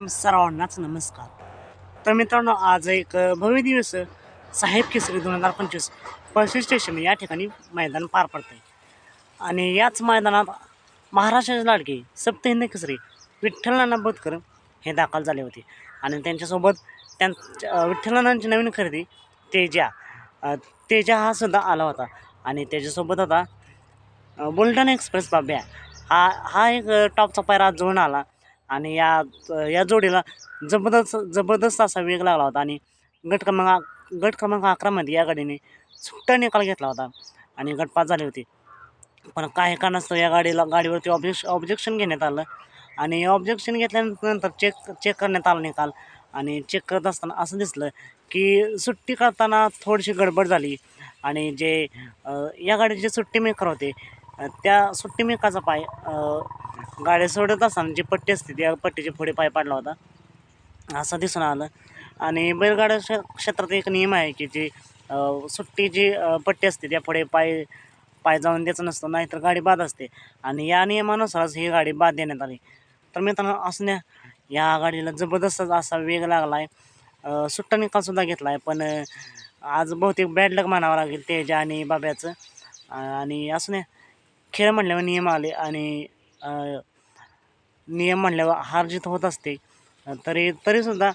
सर्वांनाच नमस्कार. तर मित्रांनो आज एक भव्य दिवस साहेब केसरी दोन हजार पंचवीस पळशी स्टेशन या ठिकाणी मैदान पार पडतं आहे आणि याच मैदानात महाराष्ट्राचे लाडके सप्तहिंद केसरी विठ्ठल नाना हे दाखल झाले होते. आणि त्यांच्यासोबत त्यांच्या अ, नवीन खरेदी तेजा तेजा हा सुद्धा आला होता. आणि त्याच्यासोबत होता बुलढाणा एक्सप्रेस बाब्या हा हा एक टॉपचा पायरा जुळून आला. आणि या या जोडीला जबरदस्त जबरदस्त असा वेग लागला होता आणि गट क्रमांक गट क्रमांक अकरामध्ये या गाडीने सुट्टा निकाल घेतला होता आणि गटपात झाले होते. पण काही कारणास्तव या गाडीला गाडीवरती ऑब्जेक्श ऑब्जेक्शन घेण्यात आलं आणि ऑब्जेक्शन घेतल्यानंतर चेक चेक करण्यात आला निकाल आणि चेक करत असताना असं दिसलं की सुट्टी करताना थोडीशी गडबड झाली आणि जे या गाडीचे सुट्टी मेकर होते त्या सुट्टी मेकाचा पाय गाड्या गाडी सोडत असताना जी पट्टी असते त्या पट्टीचे पुढे पाय पाडला होता. असं दिसून आलं. आणि बैलगाड्या क्ष- क्षेत्रात एक नियम आहे की जी सुट्टी जी पट्टी असते त्या पुढे पाय पाय जाऊन द्यायचं नसतं नाहीतर गाडी बाद असते. आणि या नियमानुसारच ही गाडी बाद देण्यात आली. तर मित्रांनो असण्या या गाडीला जबरदस्त असा वेग लागला आहे सुट्टा निकालसुद्धा घेतला आहे पण आज बहुतेक बॅड लक म्हणावं लागेल तेजा आणि बाब्याचं. आणि असं खेळ म्हणल्यावर नियम आले आणि नियम म्हणल्यावर हार जीत होत असते तरी तरीसुद्धा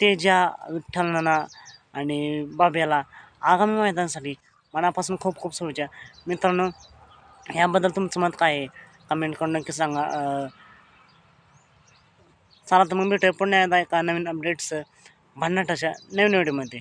ते ज्या विठ्ठलना आणि बाब्याला आगामी मैदानासाठी मनापासून खूप खूप शुभेच्छा. मित्रांनो ह्याबद्दल तुमचं मत काय आहे? कमेंट करून नक्की सांगा. चला तर मग भेटूया पुन्हा एकदा एका नवीन अपडेट्स भन्नाट अशा नवीन व्हिडिओमध्ये